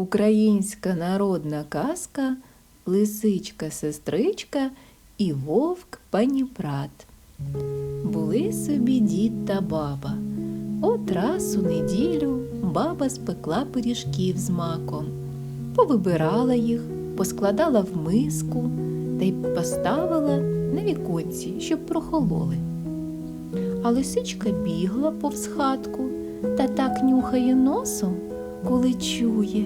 Українська народна казка Лисичка сестричка і вовк паніпрат. Були собі дід та баба. От раз у неділю баба спекла пиріжків з маком, повибирала їх, поскладала в миску та й поставила на віконці, щоб прохололи. А лисичка бігла повз хатку та так нюхає носом, коли чує,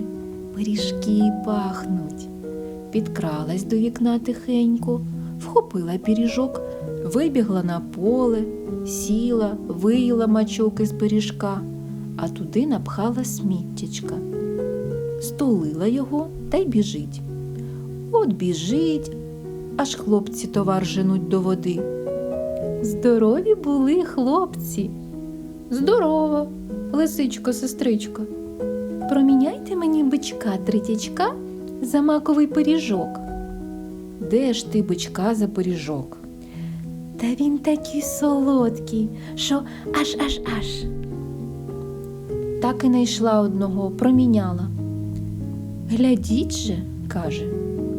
пиріжки пахнуть. Підкралась до вікна тихенько, вхопила пиріжок, вибігла на поле, сіла, виїла мачок із пиріжка, а туди напхала сміттячка. Столила його та й біжить. От біжить, аж хлопці товар женуть до води. Здорові були хлопці. Здорово, лисичко, сестричко. Проміняйте мені бичка третячка за маковий пиріжок. Де ж ти бичка за пиріжок? Та він такий солодкий, що аж аж аж. Так і знайшла одного, проміняла. Глядіть же, каже,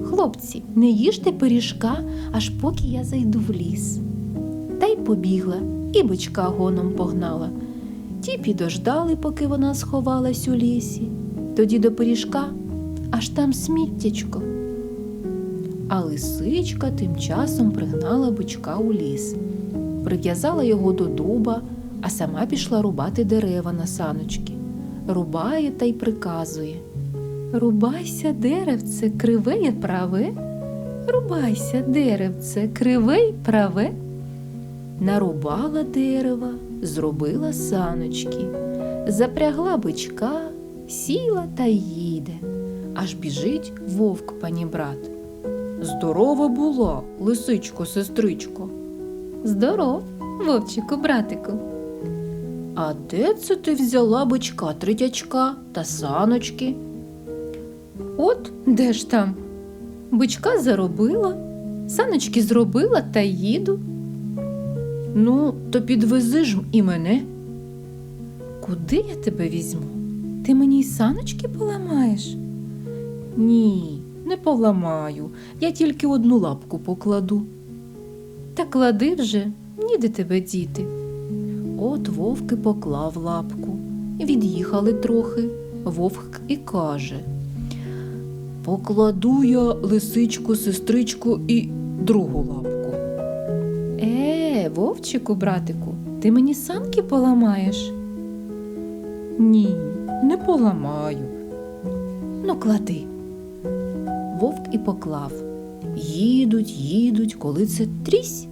хлопці, не їжте пиріжка, аж поки я зайду в ліс. Та й побігла, і бичка гоном погнала. Ті підождали, поки вона сховалась у лісі, тоді до пиріжка, аж там сміттячко. А лисичка тим часом пригнала бичка у ліс, прив'язала його до дуба, а сама пішла рубати дерева на саночки. Рубає та й приказує. Рубайся, деревце, криве й праве. Рубайся, деревце, криве й праве. Нарубала дерева, зробила саночки, запрягла бичка, сіла та їде. Аж біжить вовк панібрат. Здорова була, лисичко, сестричко. Здоров, вовчику, братику. А де це ти взяла бичка третячка та саночки? От де ж там? Бичка заробила, саночки зробила та їду. Ну, то підвези ж і мене. Куди я тебе візьму? Ти мені й саночки поламаєш? Ні, не поламаю. Я тільки одну лапку покладу. Та клади вже, ніде тебе діти. От вовки поклав лапку. Від'їхали трохи. Вовк і каже. Покладу я лисичку, сестричку і другу лапку. Е, вовчику, братику, ти мені санки поламаєш? Ні, не поламаю. Ну, клади. Вовк і поклав. Їдуть, їдуть, коли це трісь.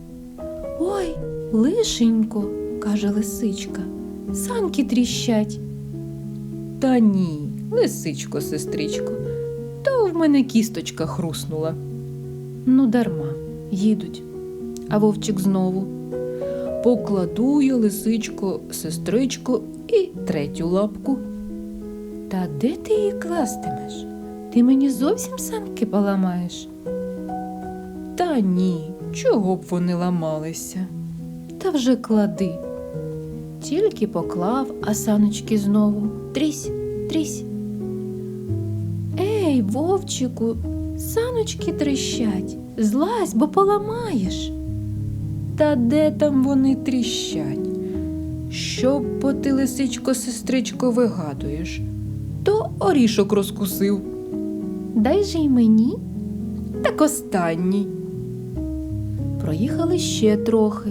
Ой, лишенько, каже лисичка, санки тріщать. Та ні, лисичко, сестричко, то в мене кісточка хруснула. Ну, дарма, їдуть. А вовчик знову. Покладу я лисичко, сестричко і третю лапку. Та де ти її кластимеш? Ти мені зовсім санки поламаєш? Та ні, чого б вони ламалися? Та вже клади. Тільки поклав, а саночки знову трісь, трісь. Ей, вовчику, саночки тріщать, злазь, бо поламаєш. Та де там вони тріщать? Що бо ти, лисичко, сестричко, вигадуєш? То орішок розкусив. Дай же й мені. Так останній. Проїхали ще трохи.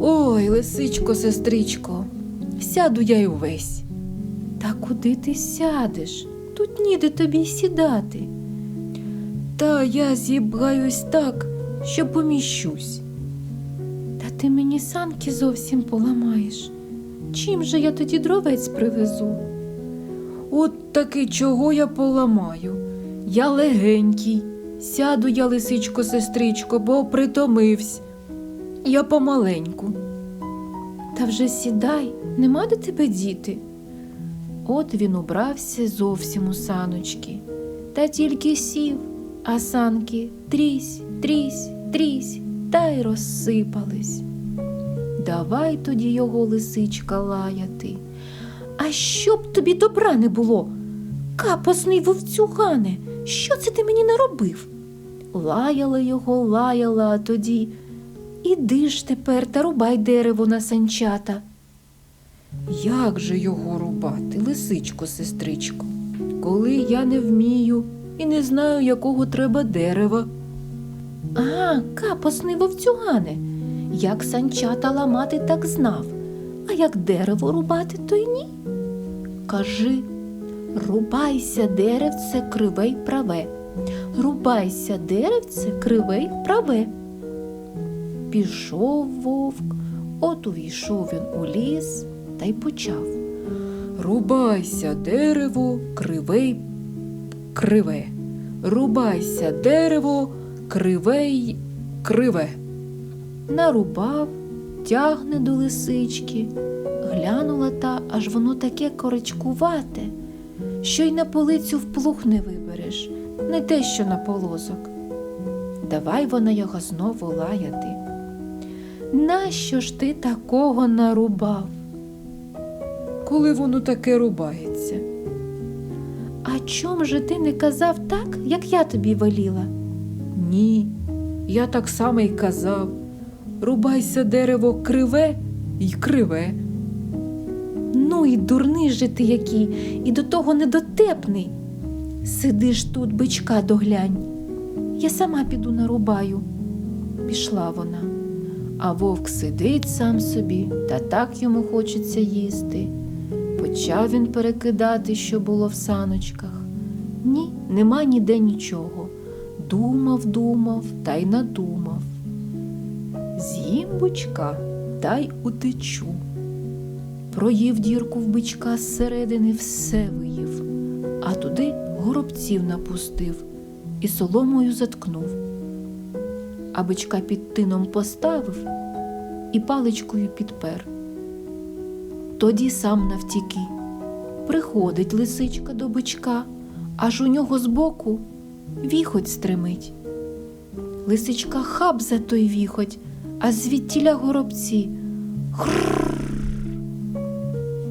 Ой, лисичко, сестричко, сяду я й увесь. Та куди ти сядеш? Тут ніде тобі сідати. Та я зібгаюсь так, що поміщусь. Ти мені санки зовсім поламаєш. Чим же я тоді дровець привезу? От таки чого я поламаю? Я легенький. Сяду я, лисичко, сестричко, бо притомивсь. Я помаленьку. Та вже сідай, нема до тебе діти. От він убрався зовсім у саночки, та тільки сів, а санки трісь, трісь, трісь, та й розсипались. Давай тоді його лисичка лаяти. А щоб тобі добра не було, капосний вовцюгане, що це ти мені наробив? Лаяла його, лаяла, а тоді іди ж тепер та рубай дерево на санчата. Як же його рубати, лисичко, сестричко, коли я не вмію і не знаю, якого треба дерева. А, капосний вовцюгане, як санчата ламати, так знав, а як дерево рубати, то й ні. Кажи, рубайся, деревце, криве й праве, рубайся, деревце, криве й праве. Пішов вовк, от увійшов він у ліс та й почав. Рубайся дерево, криве й криве. Рубайся дерево, криве криве. Нарубав, тягне до лисички, глянула та, аж воно таке коричкувате, що й на полицю в плуг не вибереш, не те, що на полозок. Давай вона його знову лаяти. Нащо ж ти такого нарубав? Коли воно таке рубається? А чом же ти не казав так, як я тобі веліла? Ні, я так само й казав. Рубайся дерево криве й криве. Ну і дурний же ти який, і до того недотепний. Сидиш тут, бичка доглянь. Я сама піду нарубаю. Пішла вона. А вовк сидить сам собі, та так йому хочеться їсти. Почав він перекидати, що було в саночках. Ні, нема ніде нічого. Думав, думав та й надумав. З'їм бичка та й утечу. Проїв дірку в бичка зсередини, все виїв, а туди горобців напустив і соломою заткнув. А бичка під тином поставив і паличкою підпер. Тоді сам навтіки. Приходить лисичка до бичка, аж у нього збоку віхоть стримить. Лисичка хап за той віхоть, а звідтіля горобці.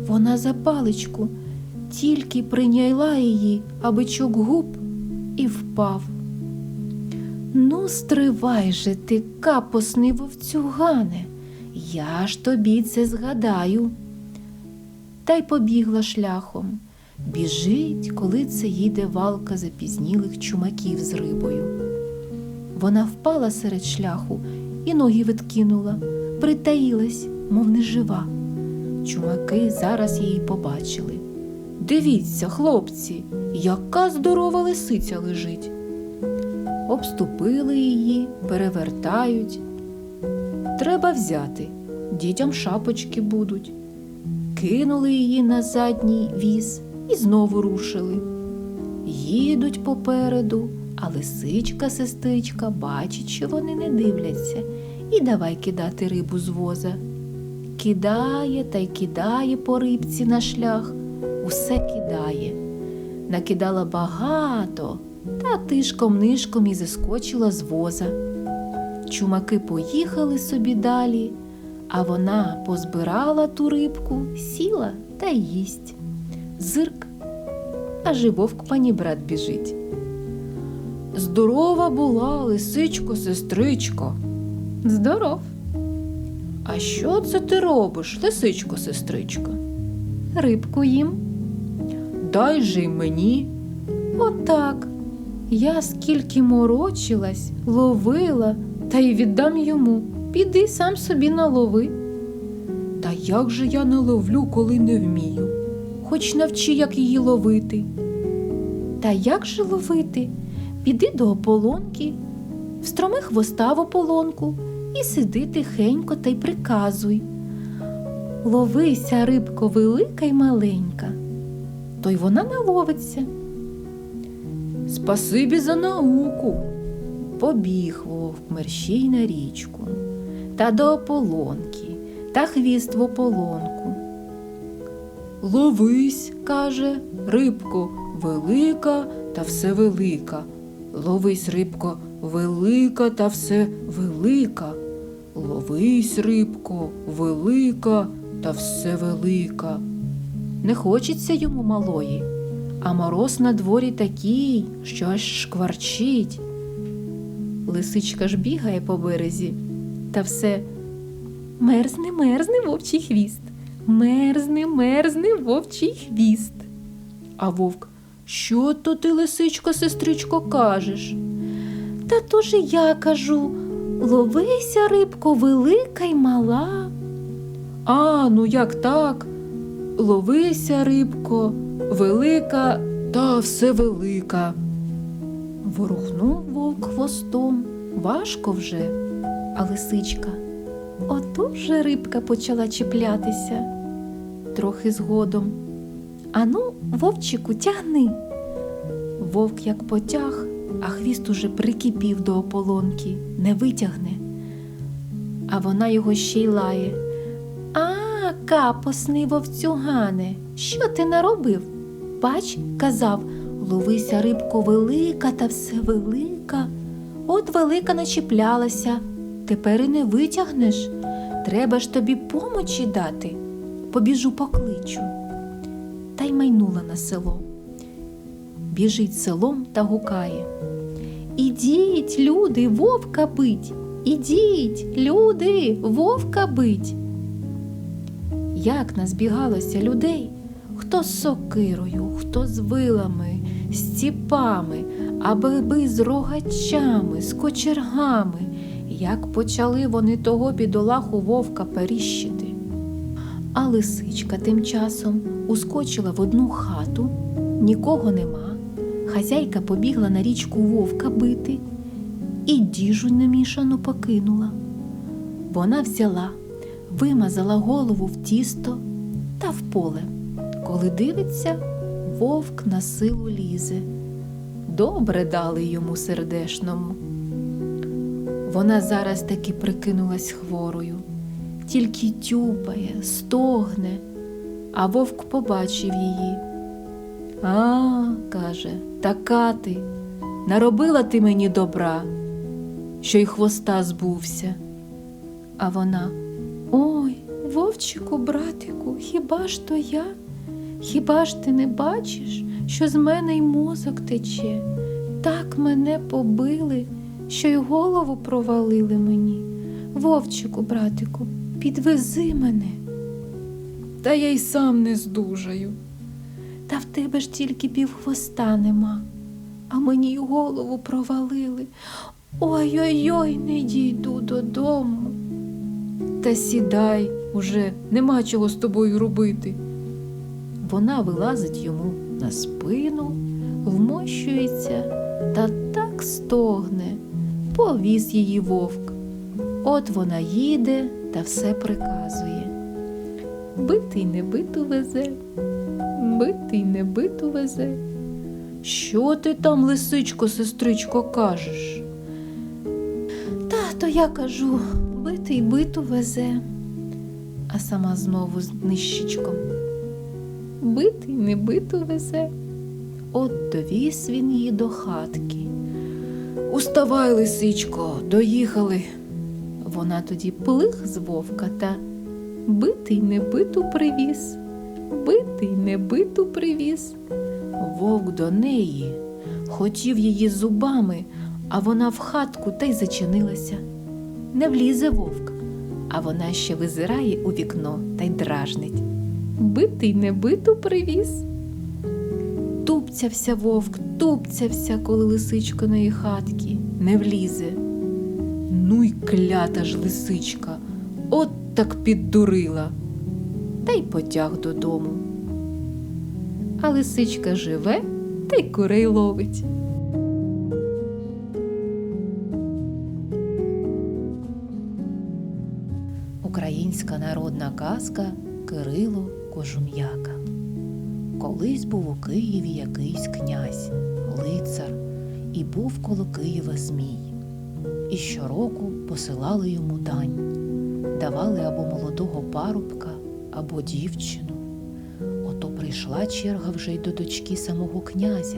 Вона за паличку тільки прийняла її, а бичок губ і впав. Ну, стривай же ти, капосний вовцюгане, я ж тобі це згадаю. Та й побігла шляхом. Біжить, коли це їде валка запізнілих чумаків з рибою. Вона впала серед шляху і ноги відкинула, притаїлась, мов нежива. Чумаки зараз її побачили. Дивіться, хлопці, яка здорова лисиця лежить. Обступили її, перевертають. Треба взяти, дітям шапочки будуть. Кинули її на задній віз і знову рушили. Їдуть попереду, а лисичка сестричка бачить, що вони не дивляться, і давай кидати рибу з воза. Кидає та й кидає по рибці на шлях, усе кидає. Накидала багато, та тишком нишком і заскочила з воза. Чумаки поїхали собі далі, а вона позбирала ту рибку, сіла та їсть. Зирк, аж і вовк пані брат біжить. Здорова була, лисичко, сестричко. Здоров. А що це ти робиш, лисичко, сестричко? Рибку їм. Дай же й мені. Отак. Я скільки морочилась, ловила, та й віддам йому. Піди сам собі налови. Та як же я не ловлю, коли не вмію? Хоч навчи, як її ловити. Та як же ловити? Піди до ополонки, встроми хвоста в ополонку і сиди тихенько та й приказуй. Ловися, рибко велика й маленька, то й вона наловиться. Спасибі за науку. Побіг вовк мерщій на річку, та до ополонки, та хвіст в ополонку. Ловись, каже, рибко, велика та все велика. Ловись, рибко, велика та все велика. Ловись, рибко, велика та все велика. Не хочеться йому малої, а мороз на дворі такий, що аж шкварчить. Лисичка ж бігає по березі, та все Мерзне, мерзне вовчий хвіст. Мерзне, мерзне вовчий хвіст. А вовк, що то ти, лисичко, сестричко, кажеш? Та то ж я кажу, ловися, рибко, велика й мала. А, ну як так? Ловися, рибко, велика та все велика. Ворухнув вовк хвостом, важко вже, а лисичка. Ото вже рибка почала чіплятися. Трохи згодом. Ану, вовчику, тягни. Вовк як потяг, а хвіст уже прикипів до ополонки, не витягне. А вона його ще й лає. А, капосний вовцюгане, що ти наробив? Бач, казав, ловися рибко велика та все велика. От велика начіплялася, тепер і не витягнеш. Треба ж тобі помочі дати. Побіжу покличу. Й майнула на село. Біжить селом та гукає. Ідіть, люди, вовка бить, ідіть, люди, вовка бить. Як назбігалося людей, хто з сокирою, хто з вилами, з ціпами, аби з рогачами, з кочергами, як почали вони того бідолаху вовка періщити. А лисичка тим часом ускочила в одну хату, нікого нема. Хазяйка побігла на річку вовка бити і діжу немішану покинула. Вона взяла, вимазала голову в тісто та в поле. Коли дивиться, вовк на силу лізе. Добре дали йому сердешному. Вона зараз таки прикинулась хворою, тільки тюпає, стогне, а вовк побачив її. А, каже, така ти, наробила ти мені добра, що й хвоста збувся. А вона Ой, вовчику, братику, хіба ж то я? Хіба ж ти не бачиш, що з мене й мозок тече? Так мене побили, що й голову провалили мені. Вовчику, братику, підвези мене. Та я й сам не здужаю. Та в тебе ж тільки півхвоста нема, а мені й голову провалили. Ой-ой-ой, не дійду додому. Та сідай уже, нема чого з тобою робити. Вона вилазить йому на спину, вмощується та так стогне, повіз її вовк. От вона їде та все приказує. Битий не биту везе, битий не биту везе. Що ти там, лисичко, сестричко, кажеш? Тато, я кажу, битий биту везе, а сама знову з нищечком. Битий не биту везе. От довіз він її до хатки. Уставай, лисичко, доїхали. Вона тоді плих з вовка та битий не биту привіз, битий не биту привіз. Вовк до неї хотів її зубами, а вона в хатку та й зачинилася. Не влізе вовк, а вона ще визирає у вікно та й дражнить. Битий не биту привіз. Тупцявся вовк, тупцявся, коли лисичка на її хатки не влізе. Ну й клята ж лисичка, от так піддурила. та й потяг додому. А лисичка живе та й курей ловить. Українська народна казка Кирило Кожум'яка. Колись був у Києві якийсь князь, лицар, і був коло Києва Змій. І щороку посилали йому дань, давали або молодого парубка, або дівчину. Ото прийшла черга вже й до дочки самого князя.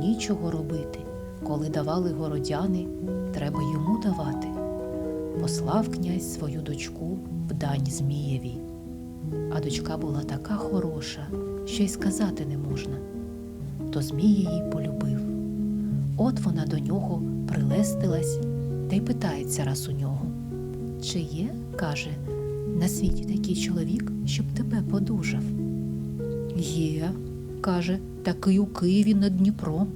Нічого робити, коли давали городяни, треба йому давати. Послав князь свою дочку в дань Змієві. А дочка була така хороша, що й сказати не можна. то Змій її полюбив. От вона до нього прилестилась та й питається раз у нього. Чи є, каже, на світі такий чоловік, щоб тебе подужав? Є, каже, такий у Києві над Дніпром.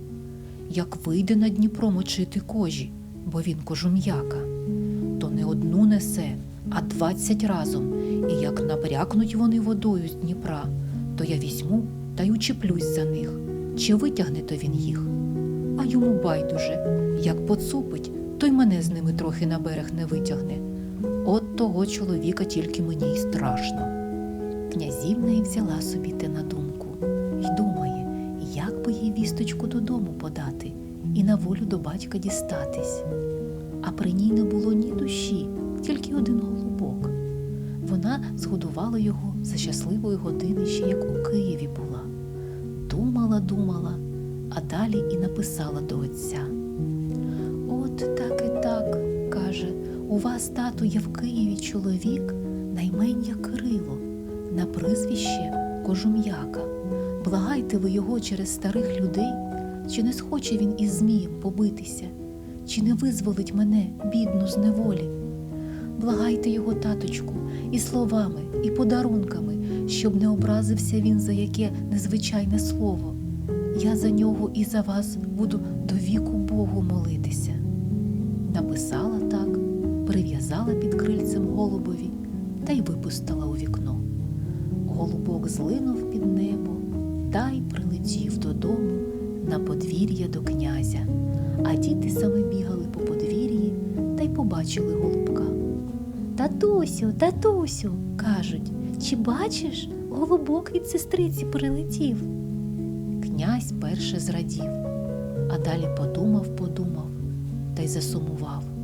Як вийде на Дніпро мочити кожі, бо він кожум'яка, то не одну несе, а двадцять разом, і як набрякнуть вони водою з Дніпра, то я візьму та й учеплюсь за них, чи витягне то він їх. А йому байдуже, як поцупить, то й мене з ними трохи на берег не витягне. От того чоловіка тільки мені й страшно. Князівна й взяла собі те на думку й думає, як би їй вісточку додому подати і на волю до батька дістатись. А при ній не було ні душі, тільки один голубок. Вона згодувала його за щасливої години, ще як у Києві була. Думала, думала, а далі і написала до отця. У вас, тату, є в Києві чоловік, наймення Кирило, на прізвище Кожум'яка. Благайте ви його через старих людей, чи не схоче він із Змієм побитися, чи не визволить мене, бідну, з неволі. Благайте його, таточку, і словами, і подарунками, щоб не образився він за яке незвичайне слово. Я за нього і за вас буду до віку Богу молитися. Написала так, прив'язала під крильцем голубові та й випустила у вікно. Голубок злинув під небо та й прилетів додому на подвір'я до князя. А діти саме бігали по подвір'ї та й побачили голубка. Татусю, татусю, кажуть, чи бачиш, голубок від сестриці прилетів. Князь перше зрадів, а далі подумав, подумав та й засумував.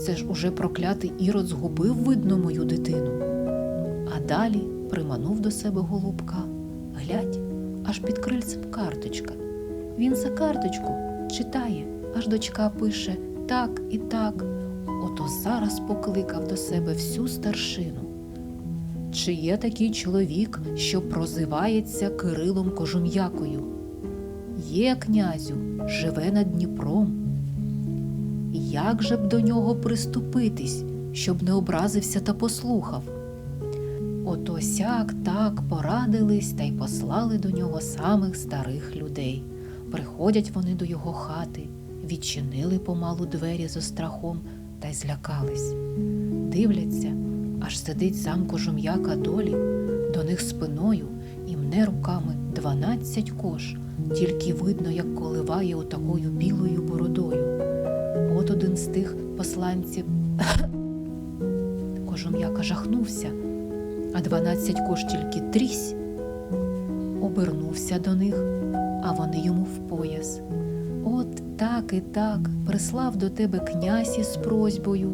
Це ж уже проклятий ірод згубив, видно, мою дитину. А далі приманув до себе голубка. Глядь, аж під крильцем карточка. Він за карточку читає, аж дочка пише так і так. Ото зараз покликав до себе всю старшину. Чи є такий чоловік, що прозивається Кирилом Кожум'якою? Є, князю, живе над Дніпром. Як же б до нього приступитись, щоб не образився та послухав? Ото сяк так порадились та й послали до нього самих старих людей. Приходять вони до його хати, відчинили помалу двері зо страхом та й злякались. Дивляться, аж сидить сам кожум'яка долі, до них спиною і мне руками дванадцять кош, тільки видно, як коливає отакою білою бородою. От один з тих посланців кожум'яка жахнувся, а дванадцять кош тільки трісь. Обернувся до них, а вони йому в пояс. От так і так прислав до тебе князь із просьбою,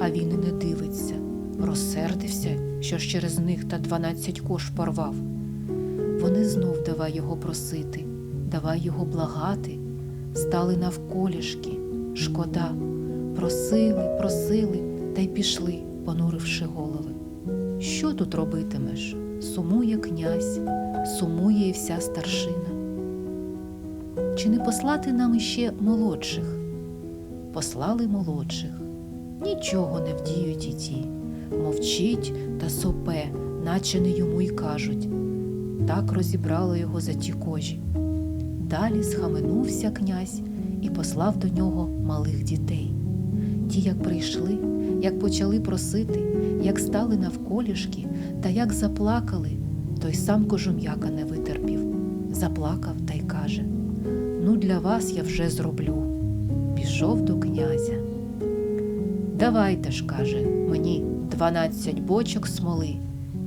а він і не дивиться, розсердився, що ж через них та дванадцять кош порвав. Вони знов давай його просити, давай його благати, стали навколішки, шкода, просили, просили та й пішли, понуривши голови. Що тут робитимеш? Сумує князь, сумує і вся старшина. Чи не послати нам іще молодших? Послали молодших. Нічого не вдіють і ті. Мовчить та сопе, наче не йому й кажуть. Так розібрали його за ті кожі. Далі схаменувся князь і послав до нього малих дітей. Ті, як прийшли, як почали просити, як стали навколішки та як заплакали, той сам кожум'яка не витерпів, заплакав та й каже: Ну, для вас я вже зроблю. Пішов до князя. Давайте ж, каже, мені дванадцять бочок смоли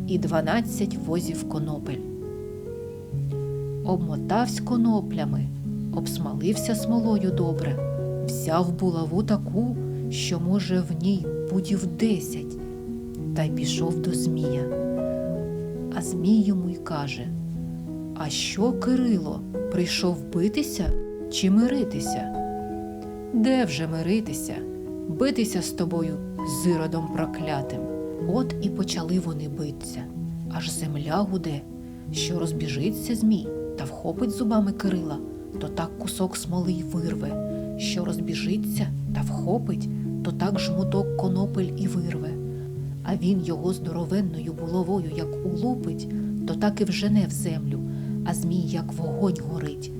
і дванадцять возів конопель. Обмотавсь коноплями, обсмалився смолою добре, взяв булаву таку, що, може, в ній пудів десять, та й пішов до Змія. А Змій йому й каже: А що, Кирило, прийшов битися чи миритися? Де вже миритися? Битися з тобою, з іродом проклятим. От і почали вони битися, аж земля гуде, що розбіжиться Змій, та вхопить зубами Кирила, то так кусок смоли й вирве, що розбіжиться та вхопить, то так жмуток конопель і вирве. А він його здоровенною булавою як улупить, то так і вжене в землю, а змій як вогонь горить.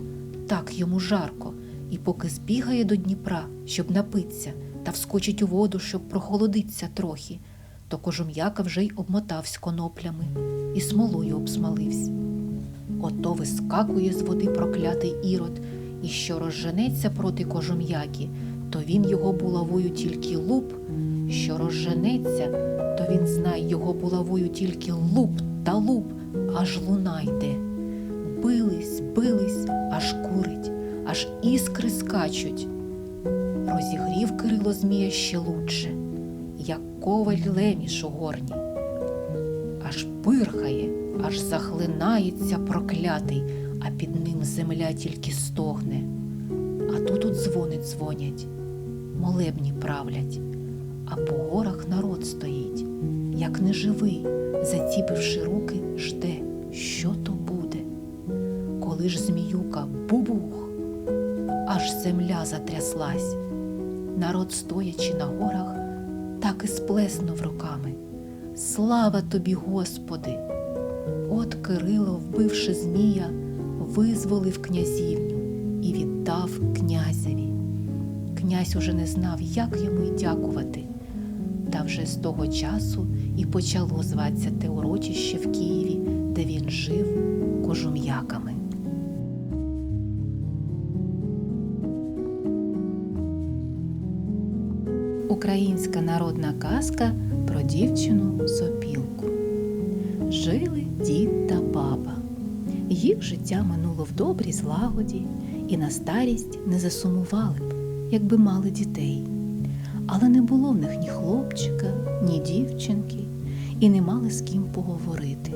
Так йому жарко, і поки збігає до Дніпра, щоб напитися, та вскочить у воду, щоб прохолодиться трохи, то кожум'яка вже й обмотавсь коноплями і смолою обсмаливсь. Ото вискакує з води проклятий ірод, і що розженеться проти кожум'яки, то він його булавою тільки луп, що розженеться, то він знає його булавою тільки луп та луп, аж луна йде. Бились, бились, аж курить, аж іскри скачуть. Розігрів Кирило Змія ще лучше, як коваль леміш у горні. Аж пирхає, аж захлинається проклятий, а під ним земля тільки стогне. А тут от дзвони дзвонять, молебні правлять, а по горах народ стоїть, як неживий, заціпивши руки, жде, що то буде. Коли ж зміюка бубух, аж земля затряслась. Народ, стоячи на горах, так і сплеснув руками. Слава тобі, Господи! От Кирило, вбивши Змія, визволив князівню і віддав князеві. Князь уже не знав, як йому й дякувати. Та вже з того часу і почало зватися те урочище в Києві, де він жив кожум'яками. Українська народна казка про дівчину сопілку. Жили дід та баба. Їх життя минуло в добрій злагоді і на старість не засумували б, якби мали дітей. Але не було в них ні хлопчика, ні дівчинки, і не мали з ким поговорити.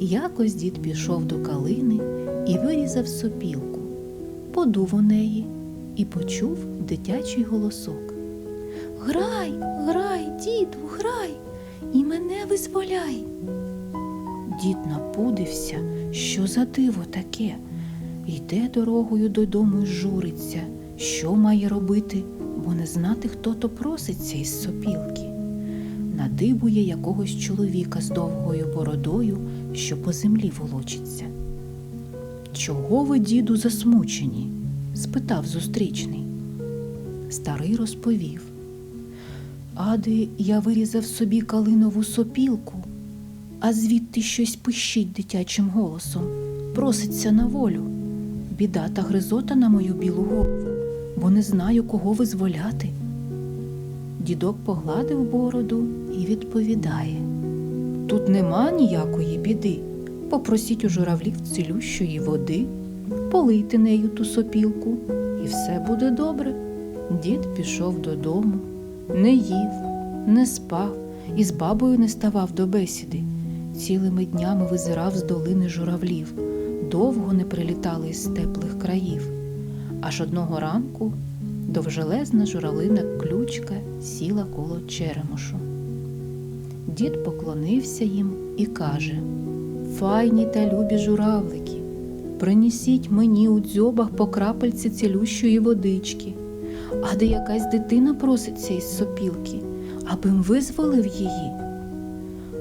Якось дід пішов до калини і вирізав сопілку, подув у неї і почув дитячий голосок. Грай, грай, діду, грай, і мене визволяй. Дід напудився, що за диво таке. Йде дорогою додому й журиться, що має робити, бо не знати, хто то проситься із сопілки. Надибує якогось чоловіка з довгою бородою, що по землі волочиться. Чого ви, діду, засмучені? спитав зустрічний. Старий розповів. Ади я вирізав собі калинову сопілку, а звідти щось пищить дитячим голосом, проситься на волю. Біда та гризота на мою білу голову, бо не знаю, кого визволяти. Дідок погладив бороду і відповідає: Тут нема ніякої біди. Попросіть у журавлів цілющої води, полийте нею ту сопілку, і все буде добре. Дід пішов додому, не їв, не спав і з бабою не ставав до бесіди. Цілими днями визирав з долини журавлів, довго не прилітали із теплих країв. Аж одного ранку довжелезна журавлина ключка сіла коло черемошу. Дід поклонився їм і каже Файні та любі журавлики, принесіть мені у дзьобах по крапельці цілющої водички, а де якась дитина проситься із сопілки, абим визволив її.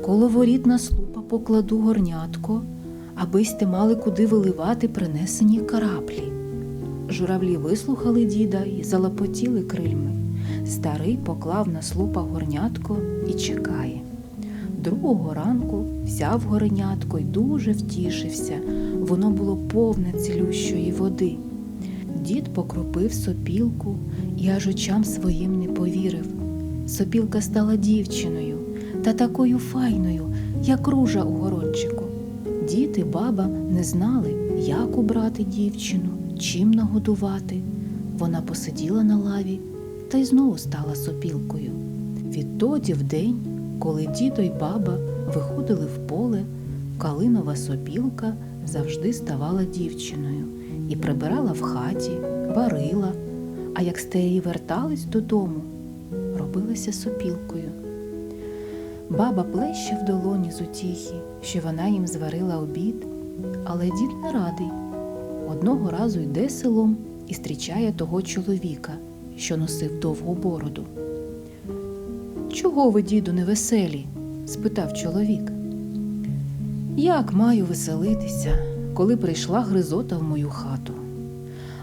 Коло воріт на слупа покладу горнятко, аби сте мали куди виливати принесені караплі. Журавлі вислухали діда і залапотіли крильми. Старий поклав на слупа горнятко і чекає. Другого ранку взяв горнятко й дуже втішився. Воно було повне цілющої води. Дід покропив сопілку і аж очам своїм не повірив. Сопілка стала дівчиною та такою файною, як ружа у горончику. Дід і баба не знали, як убрати дівчину, чим нагодувати. Вона посиділа на лаві та й знову стала сопілкою. Відтоді в день, коли дідо й баба виходили в поле, калинова сопілка завжди ставала дівчиною і прибирала в хаті, варила, а як стеї вертались додому, робилася сопілкою. Баба плеще в долоні з утіхи, що вона їм зварила обід, Але дід не радий. Одного разу йде селом і зустрічає того чоловіка, що носив довгу бороду. Чого ви, діду, невеселі? спитав чоловік. Як маю веселитися, коли прийшла гризота в мою хату?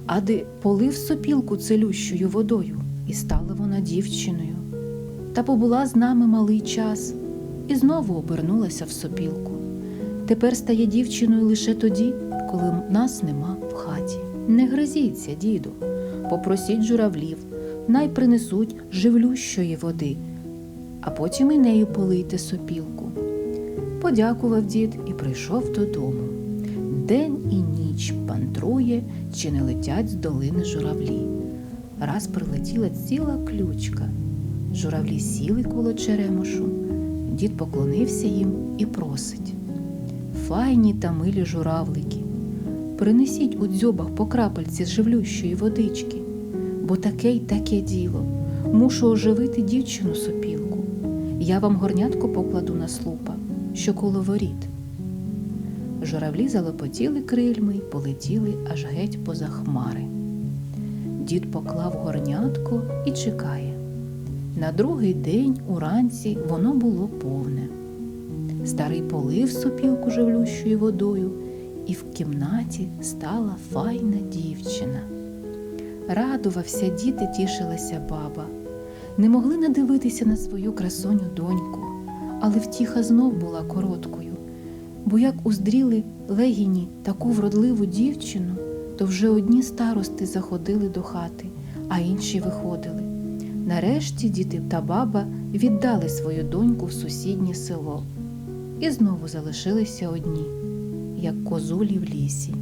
А де полив сопілку целющою водою, і стала вона дівчиною. Та побула з нами малий час і знову обернулася в сопілку. Тепер стає дівчиною лише тоді, коли нас нема в хаті. Не гризіться, діду, попросіть журавлів, най принесуть живлющої води, а потім і нею полийте сопілку. Подякував дід і прийшов додому. День і ніч пантрує, чи не летять з долини журавлі. Раз прилетіла ціла ключка. Журавлі сіли коло черемошу. Дід поклонився їм і просить. Файні та милі журавлики, принесіть у дзьобах по крапельці з живлющої водички, бо таке й таке діло. Мушу оживити дівчину сопілку. Я вам горнятко покладу на слупа, що коло воріт. Журавлі залопотіли крильми й полетіли аж геть поза хмари. Дід поклав горнятко і чекає. На другий день уранці воно було повне. Старий полив сопілку живлющою водою, і в кімнаті стала файна дівчина. Радувався дід і тішилася баба. Не могли надивитися на свою красоню доньку, але втіха знов була короткою, бо як уздріли легіні таку вродливу дівчину, то вже одні старости заходили до хати, а інші виходили. Нарешті діти та баба віддали свою доньку в сусіднє село і знову залишилися одні, як козулі в лісі.